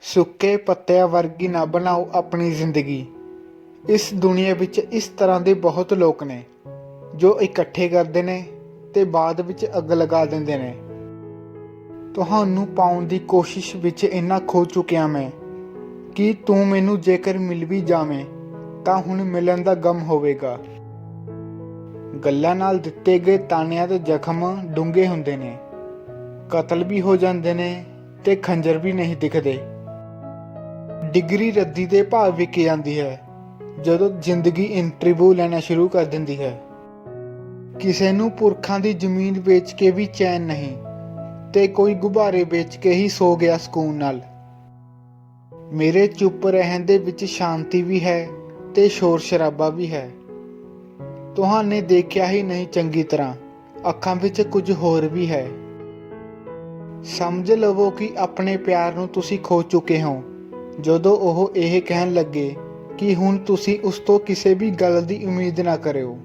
ਸੁੱਕੇ ਪੱਤਿਆਂ ਵਰਗੀ ਨਾ ਬਣਾਓ ਆਪਣੀ ਜ਼ਿੰਦਗੀ। ਇਸ ਦੁਨੀਆ ਵਿੱਚ ਇਸ ਤਰ੍ਹਾਂ ਦੇ ਬਹੁਤ ਲੋਕ ਨੇ, ਜੋ ਇਕੱਠੇ ਕਰਦੇ ਨੇ ਤੇ ਬਾਅਦ ਵਿੱਚ ਅੱਗ ਲਗਾ ਦਿੰਦੇ ਨੇ। ਤੁਹਾਨੂੰ ਪਾਉਣ ਦੀ ਕੋਸ਼ਿਸ਼ ਵਿੱਚ ਇੰਨਾ ਖੋ ਚੁੱਕਿਆ ਮੈਂ ਕਿ ਤੂੰ ਮੈਨੂੰ ਜੇਕਰ ਮਿਲ ਵੀ ਜਾਵੇਂ, ਤਾਂ ਹੁਣ ਮਿਲਣ ਦਾ ਗਮ ਹੋਵੇਗਾ। ਗੱਲਾਂ ਨਾਲ ਦਿੱਤੇ ਗਏ ਤਾਨਿਆਂ ਤੇ ਜ਼ਖਮ ਡੂੰਘੇ ਹੁੰਦੇ ਨੇ। ਕਤਲ ਵੀ ਹੋ ਜਾਂਦੇ ਨੇ ਤੇ ਖੰਜਰ ਵੀ ਨਹੀਂ ਦਿਖਦੇ। ਡਿਗਰੀ ਰੱਦੀ ਦੇ ਭਾਵ ਵਿਕ ਜਾਂਦੀ ਹੈ, ਜਦੋਂ ਜ਼ਿੰਦਗੀ ਇੰਟਰਵਿਊ ਲੈਣਾ ਸ਼ੁਰੂ ਕਰ ਦਿੰਦੀ ਹੈ। ਕਿਸੇ ਨੂੰ ਪੁਰਖਾਂ ਦੀ ਜ਼ਮੀਨ ਵੇਚ ਕੇ ਵੀ ਚੈਨ ਨਹੀਂ ਤੇ ਕੋਈ ਗੁਬਾਰੇ ਵੇਚ ਕੇ ਹੀ ਸੋ ਗਿਆ ਸਕੂਨ ਨਾਲ। ਮੇਰੇ ਚੁੱਪ ਰਹਿਣ ਦੇ ਵਿੱਚ ਸ਼ਾਂਤੀ ਵੀ ਹੈ ਤੇ ਸ਼ੋਰ ਸ਼ਰਾਬਾ ਵੀ ਹੈ। ਤੁਹਾਨੇ ਦੇਖਿਆ ਹੀ ਨਹੀਂ ਚੰਗੀ ਤਰ੍ਹਾਂ, ਅੱਖਾਂ ਵਿੱਚ ਕੁਝ ਹੋਰ ਵੀ ਹੈ। ਸਮਝ ਲਵੋ ਕਿ ਆਪਣੇ ਪਿਆਰ ਨੂੰ ਤੁਸੀਂ ਖੋ ਚੁੱਕੇ ਹੋ। ਜਦੋਂ ਉਹ ਇਹ ਕਹਿਣ ਲੱਗੇ ਕਿ ਹੁਣ ਤੁਸੀਂ ਉਸ ਤੋਂ ਕਿਸੇ ਵੀ ਗੱਲ ਦੀ ਉਮੀਦ ਨਾ ਕਰਿਓ।